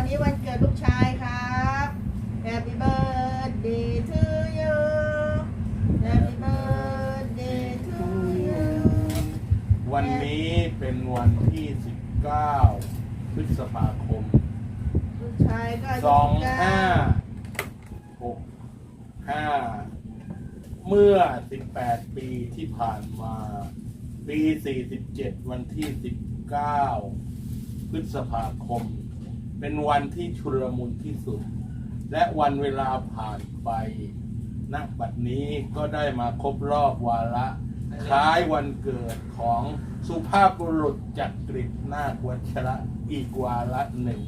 วันนี้วันเกิดลูกชายครับ Happy birthday to you Happy birthday to you วันนี้เป็นวันที่ 19 พฤษภาคม ลูกชายก็อายุสองเก้ห้าหกห้าเมื่อ 18 ปีที่ผ่านมา ปี 47 วันที่ 19 พฤษภาคม เป็นวันที่ชุลมุนที่สุด และวันเวลาผ่านไปณบัดนี้ก็ได้มาครบรอบวาระคล้ายวันเกิดของสุภาพบุรุษจักริดนาควัชระอีกวาระหนึ่ง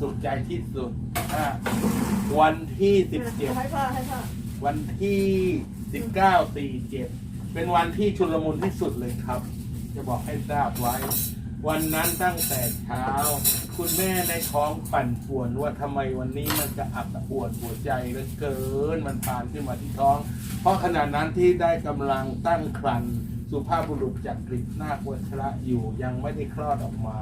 สุขใจที่สุดอะวันที่17ให้พ่อให้พ่อวันที่19 47เป็นวันที่ชุลมุนที่สุดเลยครับ จะบอกให้ทราบไว้ วันนั้นตั้งแต่เช้า คุณแม่ในท้องปั่นป่วนว่าทำไมวันนี้มันจะอักปวดหัวใจเหลือเกินมันผ่านขึ้นมาที่ท้อง เพราะขณะนั้นที่ได้กำลังตั้งครรภ์สุภาพบุรุษจากกฤษนาควัชระอยู่ยังไม่ได้คลอดออกมา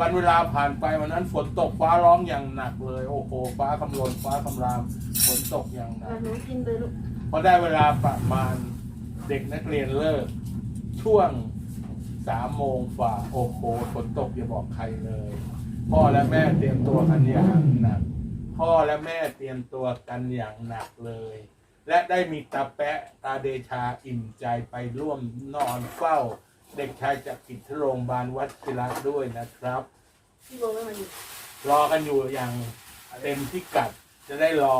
วันเวลาผ่านไปวันนั้นฝนตกฟ้าร้องอย่างหนักเลย โอ้โหฟ้าคำรนฟ้าคำรามฝนตกอย่างหนัอะกหนูกินเลยลูกพอได้เวลาประมาณเด็กนักเรียนเลิกช่วง สามโมงฝ่าโอ้โหฝนตกอย่าบอกใครเลย พ่อและแม่เตรียมตัวกันอย่างหนัก พ่อและแม่เตรียมตัวกันอย่างหนักเลย และได้มีตาแปะตาเดชาอิ่มใจไปร่วมนอนเฝ้า เด็กชายจากกิจที่โรงพยาบาลวัดศิระด้วยนะครับ พี่โบไม่มาอยู่รอกันอยู่อย่างเต็มที่กัดจะได้รอ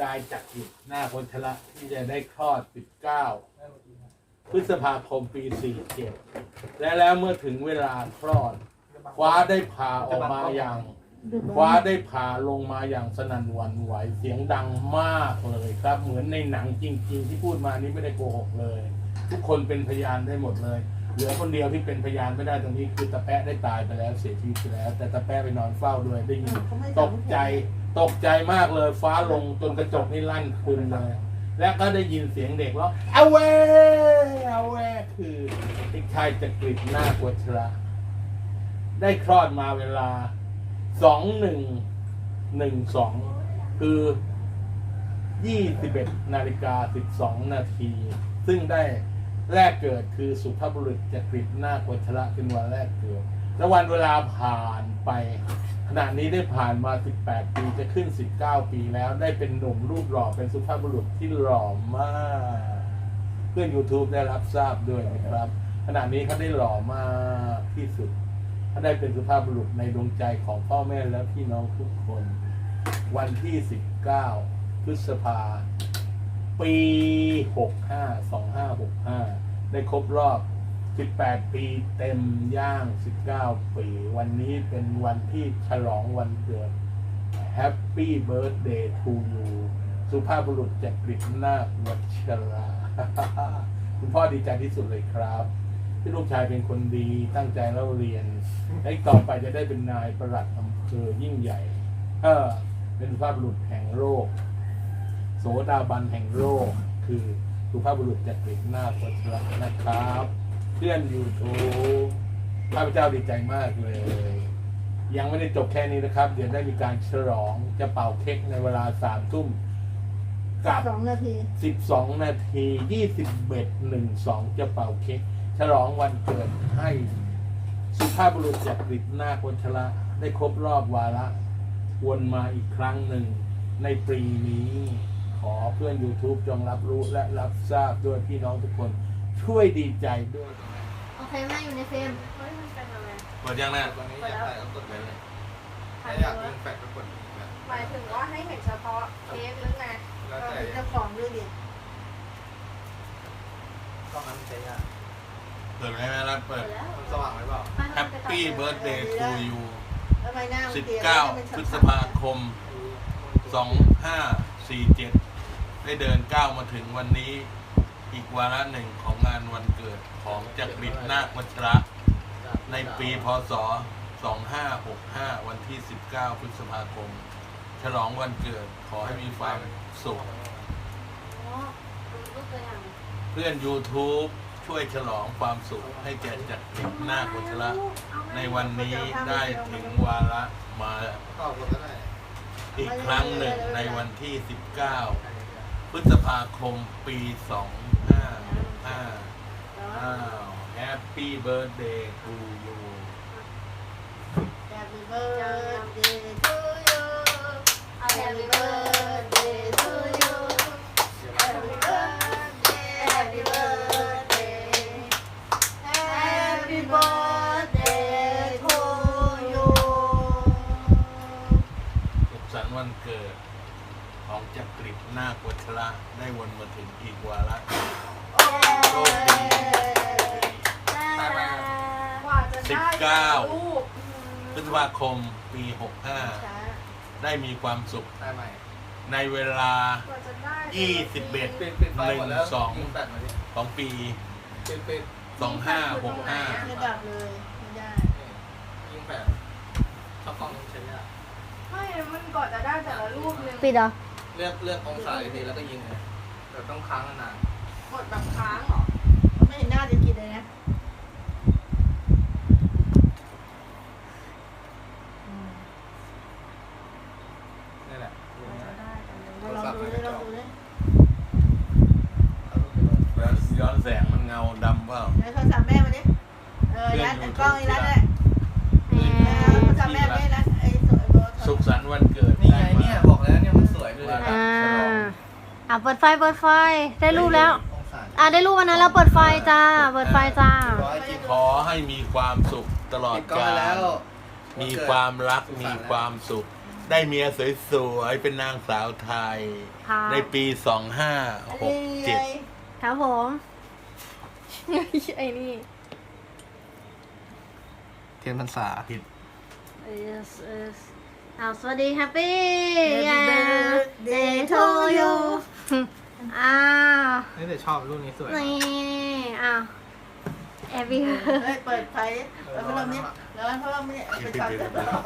ได้จากกิจหน้าคนชละที่จะได้คลอด 19 พฤษภาคมปี 47 และแล้วเมื่อถึงเวลาคลอด คว้าได้ผ่าออกมาอย่าง คว้าได้ผ่าลงมาอย่างสนั่นหวั่นไหวเสียงดังมากเลยครับ เหมือนในหนังจริง ๆ ที่พูดมานี้ไม่ได้โกหกเลย ทุกคนเป็นพยานได้หมดเลย เหลือคนเดียวที่เป็นพยานไม่ได้ตรงนี้คือตะแปะได้ตายไปแล้วเสียชีวิตไปแล้ว แต่ตะแปะไปนอนเฝ้าด้วยได้ยินเขาไม่ตกใจตกใจมากเลยฟ้าลงจนกระจกนี่ลั่นคืนเลย และก็ได้ยินเสียงเด็กร้องเอาเวเอาเวคือเด็กชายจักริดหน้าควัชระได้คลอดมาเวลาสองหนึ่งหนึ่งสองคือยี่สิบเอ็ดนาฬิกาสิบสองนาที ซึ่งได้แรกเกิดคือสุภาพบุรุษจักริดหน้าควัชระเป็นวันแรกเกิด และวันเวลาผ่านไป ขณะนี้ได้ผ่านมา 18 ปีจะขึ้น 19 ปีแล้วได้เป็นหนุ่มรูปหล่อเป็นสุภาพบุรุษที่หล่อมาก เพื่อน YouTube ได้รับทราบด้วยนะครับ ขณะนี้เขาได้หล่อมากที่สุดเขาได้เป็นสุภาพบุรุษในดวงใจของพ่อแม่และพี่น้องทุกคน วันที่ 19 พฤษภา ปี 65 2565 ได้ครบรอบ 18 ปีเต็มย่าง 19 ปี วันนี้เป็นวันที่ฉลองวันเกิด Happy Birthday to you สุภาพบุรุษจากกฤษนาวัชรา คุณพ่อดีใจที่สุดเลยครับ ที่ลูกชายเป็นคนดีตั้งใจแล้วเรียนและต่อไปจะได้เป็นนายประหลัดอำเภอยิ่งใหญ่ เออ เป็นสุภาพบุรุษแห่งโลกโสดาบันแห่งโลก คือสุภาพบุรุษจากกฤษนาวัชระนะครับ เพื่อนยูทูบข้าพเจ้าดีใจมากเลย ยังไม่ได้จบแค่นี้นะครับ เดี๋ยวได้มีการฉลองจะเป่าเค้กในเวลาสามทุ่มกับสองนาที12นาที21 12จะเป่าเค้กฉลองวันเกิดให้สุภาพบุรุษจากกฤษนาควัชระได้ครบรอบวาระวนมาอีกครั้งหนึ่งในปีนี้ ขอเพื่อน YouTube จงรับรู้และรับทราบด้วยพี่น้องทุกคน ช่วยดีใจด้วย โอเคแม่อยู่ในเฟรมเฮ้ยมันเป็นอะไรหมดยังนะตอนนี้อยากใส่ก็กดไปเลยถ่าถ้ายอยากเยยิอะงแฟกก็กดอีกแบบหมายถึงว่าให้เห็นเฉพาะเทปหรือไงแล้วเราแต่เป็นเจ้าของด้วยดิกล้องนั้นใช้ยากเปิดไหมแม่รับเปิเปิดดแล้วมันสว่างไหมเปล่า Happy Birthday to you ทำไมหน้ามันเตียนแล้วมัน19เป็นพฤษสัมภาผัสคม2547ได้เดินก้าวมาถึงวันนี้ อีกวาระหนึ่งของงานวันเกิดของจักริดนาควัชระ ในปีพศ 2565 วันที่ 19 พฤษภาคม ฉลองวันเกิดขอให้มีความสุข อ๋อรูปตัวอย่างเพื่อน YouTube ช่วยฉลองความสุขให้แก่จักริดนาควัชระ ในวันนี้ได้ถึงวาระมาอบก็ได้อีกครั้งหนึ่งในวันที่ 19 พฤษภาคมปี2 5 อ้าว Happy Birthday to you Happy birthday to you Happy birthday to you Happy birthday Happy birthday Happy birthday to you สุขสันต์วันเกิด ของจักริดนาควัชระได้วนมาถึงอีกวาระโช คดีกว่าจะได้สิบเก้า รูปพฤษภาคมปี 65 ได้มีความสุขได้ไหมในเวลา กว่าจะได้21ปิดปิดไฟหมดแล้วหนึ่งสอง ยิงแปดมาดิของปี ปิดปิด2565 ระดับเลยไม่ได้ยิงแปดชอบกล้องใช้ยากไม่มันก่อนจะได้แต่ละรูปนึงปิดเหรอเลือกเลือกองศาดีๆแล้วก็ยิงเลยแต่ต้องค้างนาน กดแบบค้างเหรอไม่เห็นหน้าจะกินเลยนะอืมๆนี่แหละลองดูดิลองดูดิแล้วย้อนแสงมันเงาดำเปล่าเดี๋ยวโทรศัพท์แม่มาดิเออยัดไอ้กล้องไอ้รัดเลยแหเออมโทรศัพท์แม่ไม่รัดไอ้สวยเบอร์สุขสันต์วันเกิดนี่ไงด้มาเนี่ยบอกแล้วเนี่ยมันสวยด้วยว่าอ่าฉลองอะเปิดไฟเปิดไฟได้รูปแล้วองศา อะได้รูปวันนั้นแล้วเปิดไฟจ้า เปิดไฟจ้าร้อยจิตขอให้มีความสุขตลอดปิดกล้องกาไปแล้ลวมีความรักมีความสุข ได้เมียสวยๆเป็นนางสาวไทยครับในปี2567ครับผม ไอ้นี่ เทียนพรรษาผิด yes yes อ้าวสวัสดีแฮปปี้ Happy birthday to you อ้าวนี่แต่ชอบรูปนี้สวยนี่อ้าวแฮปปี้ เฮ้ยเปิดไฟเปิดพัดลมนี้แล้วพัดลมนี้ไปจับ